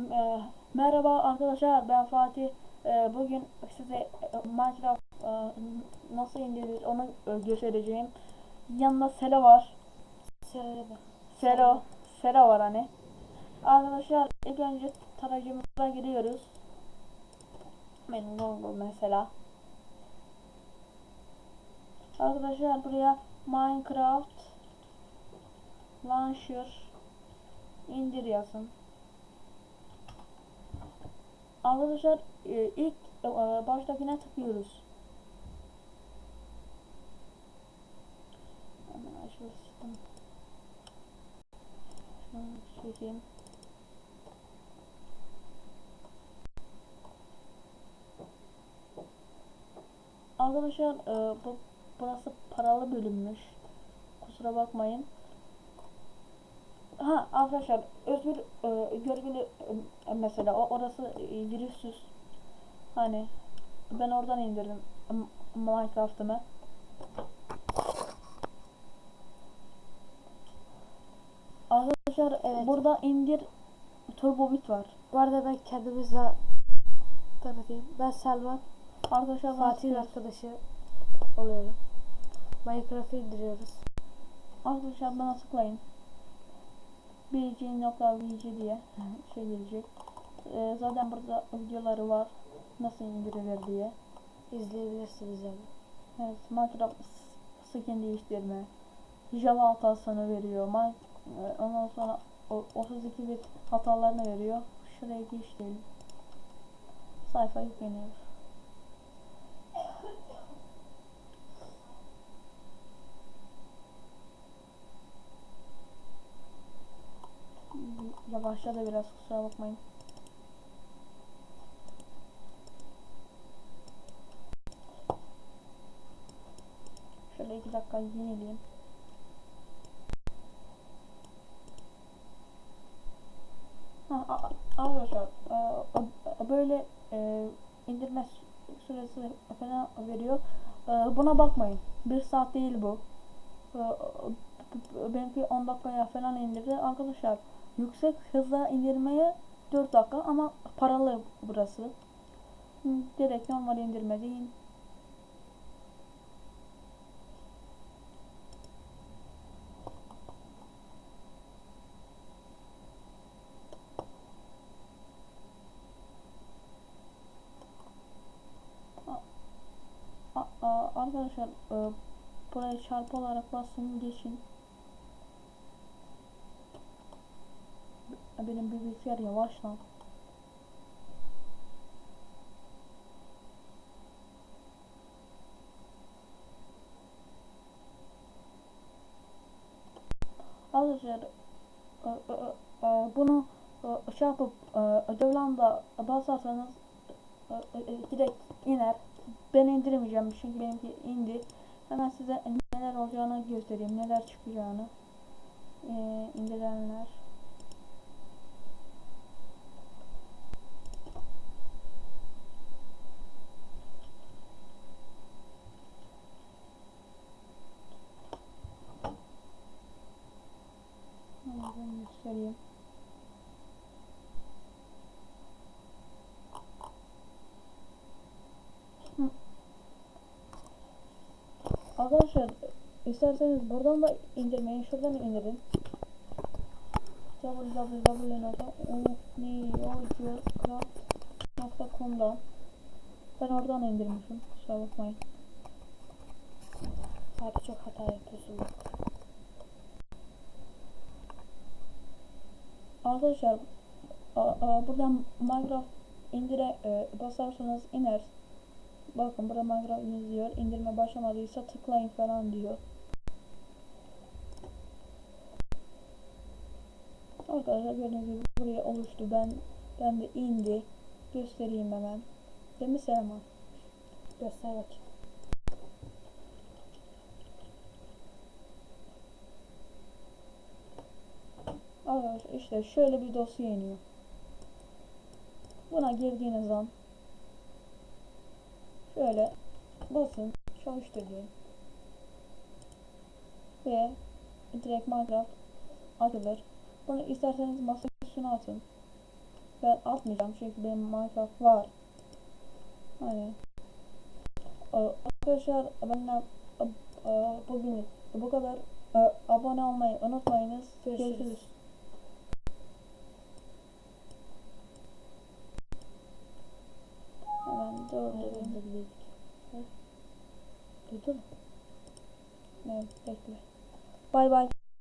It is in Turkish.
E, merhaba arkadaşlar ben Fatih. E, bugün size e, Minecraft e, nasıl indirilir onu göstereceğim. Yanında Selo var. Söyle. Selo. Selo var hani. Arkadaşlar ilk önce tarayıcımıza giriyoruz. Benim logo mesela. Arkadaşlar buraya Minecraft Launcher indir yazın. Arkadaşlar e, ilk e, baştakine tıklıyoruz. Hemen açılsın. Şunu çekeyim. Arkadaşlar e, bu burası paralı bölünmüş. Kusura bakmayın. Ha arkadaşlar özgür e, görgülü e, mesela o orası e. Hani ben oradan indirdim Minecraft'ımı. Arkadaşlar Evet. burada indir turbobit var. Bu arada ben kendimize tanıtayım. Ben Selman. Arkadaşlar Fatih'in Fatih arkadaşı oluyorum. Minecraft'ı indiriyoruz. Arkadaşlar bana tıklayın. BG.VG diye şey gelecek. Ee, zaten burada videoları var. Nasıl indirilir diye. İzleyebilirsiniz yani. Evet, Minecraft skin değiştirme. Java hatasını veriyor. Min e, ondan sonra o 32 bit hatalarını veriyor. Şuraya geç diyelim. Sayfa yükleniyor. Yavaşladı biraz kusura bakmayın. Şöyle iki dakika yenileyim. Ha, arkadaşlar böyle e, indirme sü- süresi falan veriyor. E, buna bakmayın. Bir saat değil bu. E, benimki 10 dakikaya falan indirdi. Arkadaşlar yüksek hızla indirmeye 4 dakika ama paralı burası. Direkt normal indirme değil. Arkadaşlar e, buraya çarpı olarak basın geçin. Benim bilgisayar yavaş lan. Arkadaşlar e, e, e, bunu şey yapıp Dövlan'da basarsanız direkt iner. Ben indiremeyeceğim çünkü benimki indi. Hemen size neler olacağını göstereyim, neler çıkacağını. E, indirilenler. Hemen ben göstereyim. Hı. Arkadaşlar isterseniz buradan da indirmeyin. Şuradan indirin. www.newcraft.com'dan Ben oradan indirmişim. Kusura bakmayın. Abi çok hata yapıyorsun. Arkadaşlar buradan Minecraft indire e, basarsanız iner. Bakın burada Minecraft yazıyor. İndirme başlamadıysa tıklayın falan diyor. Arkadaşlar gördüğünüz gibi buraya oluştu. Ben ben de indi. Göstereyim hemen. Değil mi Selman? Göster bakayım. Arkadaşlar işte şöyle bir dosya iniyor. Buna girdiğiniz zaman şöyle basın çalıştır. Ve direkt Minecraft açılır. Bunu isterseniz masa üstüne atın. Ben atmayacağım çünkü benim Minecraft var. Hani Ee, arkadaşlar benden e, e, bugün bu kadar. E, abone olmayı unutmayınız. Görüşürüz. Görüşürüz. Hemen durdurayım. Duydun mu? Evet, bekle. Bay bay.